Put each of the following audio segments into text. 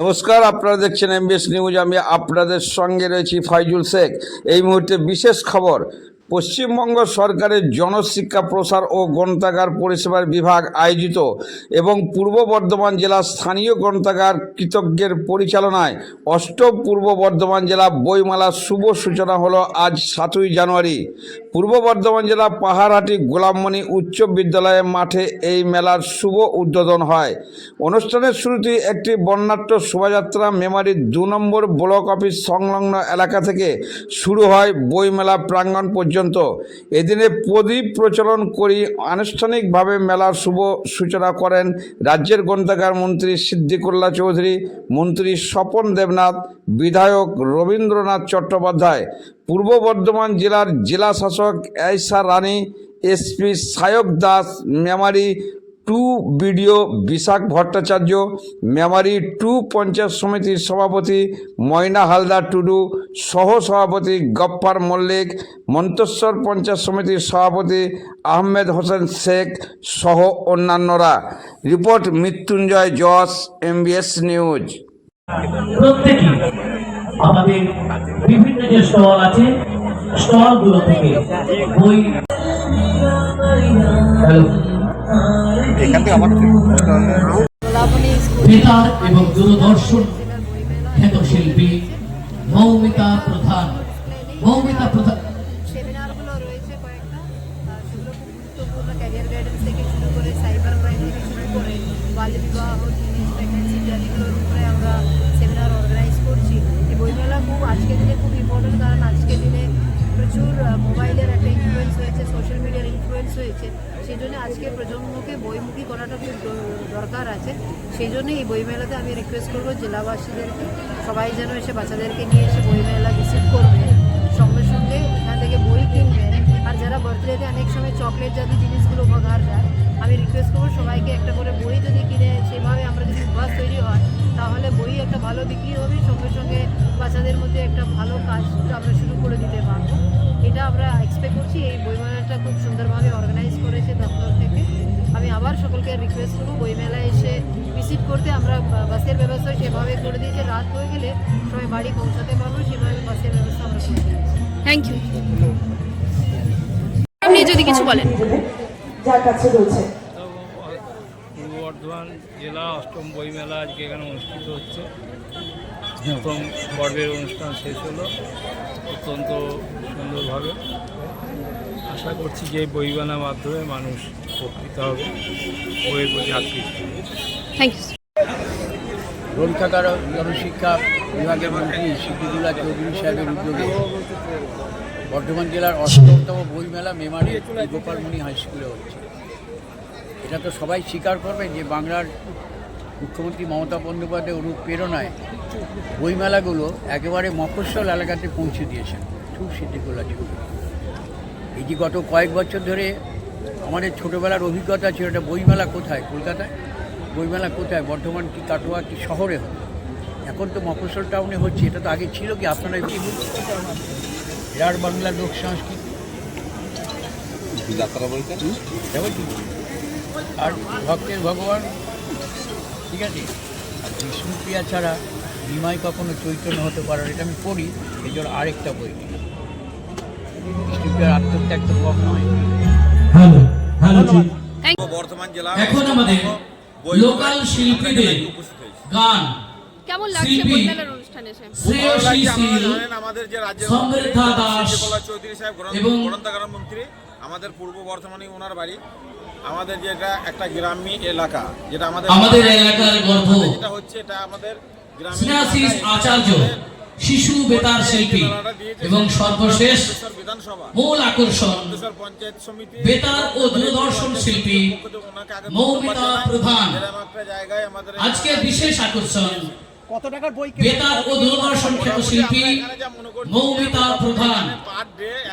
নমস্কার, আপনারা দেখছেন এমবিএস নিউজ আমি আপনাদের সঙ্গে রয়েছি ফাইজুল শেখ। এই মুহূর্তে বিশেষ খবর পশ্চিমবঙ্গ সরকারের জনশিক্ষা, প্রসার ও গ্রন্থাগার পরিষেবার বিভাগ আয়োজিত এবং পূর্ব বর্ধমান জেলার স্থানীয় গ্রন্থাগার কৃতজ্ঞের পরিচালনায় অষ্টম পূর্ব বর্ধমান জেলা বইমেলার শুভ সূচনা হলো আজ সাতই জানুয়ারি। পূর্ব বর্ধমান জেলা পাহাড়হাটি গোলামমণি উচ্চ বিদ্যালয়ের মাঠে এই মেলার শুভ উদ্বোধন হয়। অনুষ্ঠানের শুরুতে একটি বর্ণাঢ্য শোভাযাত্রা মেমারির দু নম্বর ব্লক অফিস সংলগ্ন এলাকা থেকে শুরু হয় বইমেলা প্রাঙ্গণ পর্যন্ত। এদিনে প্রদীপ প্রচলন করি, আনুষ্ঠানিকভাবে মেলার শুভ সূচনা করেন রাজ্যের গ্রন্থাগার মন্ত্রী সিদ্দিকুল্লা চৌধুরী, মন্ত্রী স্বপন দেবনাথ, বিধায়ক রবীন্দ্রনাথ চট্টোপাধ্যায়, পূর্ব বর্ধমান জেলার জেলা শাসক Esha Rani SP Sayak Das, Memari two BDO Bishakh Bhattacharya Memari two panchayat সমিতির সভাপতি ময়না হালদার টুডু সহ সভাপতি গফ্ফার মল্লিক মন্তেশ্বর পঞ্চায়েত সমিতির সভাপতি আহমেদ হোসেন শেখ সহ অন্যান্যরা। Report Mrityunjay Jash MBS news. প্রত্যেকে আমাদের বিভিন্ন যে স্টল আছে স্টলগুলো থেকে বই হ্যালো গোলাপনি স্কুল বেতার এবং দূরদর্শন খ্যাত শিল্পী মৌমিতা প্রধান। মৌমিতা প্রধান। সেমিনারগুলো রয়েছে কয়েকটা আহ, সেগুলো গুরুত্বপূর্ণ ক্যারিয়ার গাইডেন্স থেকে শুরু করে সাইবার ক্রাইম থেকে শুরু করে বাল্য বিবাহ টিনেজ প্রেগনেন্সি ইত্যাদিগুলোর উপরে আমরা সেমিনার অর্গানাইজ করছি। এই বইমেলা খুব আজকের দিনে খুব ইম্পর্টেন্ট কারণ আজকের হয়েছে। সেই জন্য আজকে প্রজন্মকে বইমুখী করাটা খুব দরকার আছে। সেই জন্য এই বইমেলাতে আমি রিকোয়েস্ট করব জেলাবাসীদেরকে, সবাই যেন এসে বাচ্চাদেরকে নিয়ে এসে বইমেলা ভিজিট করবে। সঙ্গে সঙ্গে এখান থেকে বই কিনবেন আর যারা বার্থডেতে অনেক সময় চকলেট জাতীয় জিনিসগুলো উপহার দেয়, আমি রিকোয়েস্ট করব সবাইকে একটা করে বই যদি কিনে, সেভাবে আমরা যদি অভ্যাস তৈরি হয়, তাহলে বই একটা ভালো বিক্রি হবে। সঙ্গে সঙ্গে বাচ্চাদের মধ্যে একটা ভালো কাজ আমরা শুরু করে দিতে পারব। এটা আমরা এক্সপেক্ট করছি। এই বইমেলাটা খুব সুন্দরভাবে অর্গানাইজ করেছে দপ্তর থেকে। আমি আবার সকলকে রিকোয়েস্ট করব বইমেলায় এসে ভিজিট করতে। আমরা বাসের ব্যবস্থা সেভাবে করে দিয়েছি। রাত হয়ে গেলে সবাই বাড়ি পৌঁছাতে পারব সেভাবে বাসের ব্যবস্থা আমরা করে দিয়েছি। থ্যাংক ইউ আপনি যদি কিছু বলেন। যার কাছে রয়েছে। পূর্ব বর্ধমান জেলা অষ্টম বইমেলা আজকে এখানে অনুষ্ঠিত হচ্ছে। প্রথম পর্বের অনুষ্ঠান শেষ হলো। অত্যন্ত সুন্দরভাবে। আশা করছি যে এই বইমেলার মাধ্যমে মানুষ উপকৃত হবে। বইয়ের প্রতি আকৃষ্ট হবে। থ্যাংক ইউ গ্রন্থাগার জনশিক্ষা বিভাগের মন্ত্রী সিদ্দিকুল্লাহ চৌধুরী সাহেবের উদ্যোগে বর্ধমান জেলার অষ্টমতম বইমেলা মেমারি গোপালমণি হাই স্কুলে হচ্ছে। এটা তো সবাই স্বীকার করবে যে বাংলার মুখ্যমন্ত্রী মমতা বন্দ্যোপাধ্যায় অনুপ প্রেরণায় বইমেলাগুলো একেবারে মফস্বল এলাকাতে পৌঁছে দিয়েছেন। খুব সিদ্দিকুল্লাহ চৌধুরী এই যে গত কয়েক বছর ধরে আমাদের ছোটোবেলার অভিজ্ঞতা ছিল এটা বইমেলা কোথায়? কলকাতায়? বইমেলা কোথায়? বর্ধমান কি কাটোয়া কি শহরে হয় এখন তো মফস্বল টাউনে হচ্ছে এটা তো আগে ছিল কি? আপনারা কি বিরাট বাংলা লোক সংস্কৃতি? আর ভক্তের ভগবান? ঠিক আছে? আর বিষ্ণুপ্রিয়া ছাড়া নিমাই কখনো চৈতন্য হতে পারে এটা আমি পড়ি এই জন্য আরেকটা বই। বিষ্ণুপ্রিয়ার আত্মত্যাগ তো কম নয়। হ্যালো হ্যালো বর্তমান জেলা এখন আমাদের লোকাল শিল্পীদের গান। কেমন লাগছে। বইমেলার অনুষ্ঠানে জানেন আমাদের যে রাজ্যের সমৃদ্ধা দাস চৌধুরী সাহেব এবং গ্রন্থাগার মন্ত্রী আমাদের পূর্ব বর্ধমানে ওনার বাড়ি। আমাদের যেটা একটা গ্রামীণ এলাকা যেটা আমাদের আমাদের এলাকার গর্ব যেটা হচ্ছে এটা আমাদের গ্রামীণ স্নেহাশিস আচার্য শিশু বেতার শিল্পী এবং সর্বশেষ বিধানসভা। মূল আকর্ষণ পঞ্চায়েত সমিতি বেতার ও দূরদর্শন শিল্পী মৌমিতা প্রধান। এরকম একটা জায়গায় আমাদের আজকে বিশেষ আকর্ষণ। বেতার ও দূরদর্শন খ্যাত শিল্পী এখানে যা মনে করছি মৌমিতা প্রধান।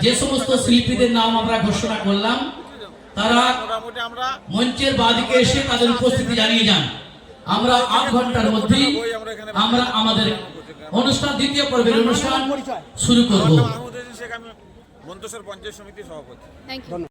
যে সমস্ত শিল্পীদের নাম আমরা ঘোষণা করলাম। তারা মোটামুটি আমরা মঞ্চের বাদিকে এসে তাদের উপস্থিতি জানিয়ে যান। আমরা আধ ঘণ্টার মধ্যেই আমরা আমাদের অনুষ্ঠান দ্বিতীয় পর্বের অনুষ্ঠান শুরু করব। মন্তেশ্বর পঞ্চায়েত সমিতির সভাপতি। Thank you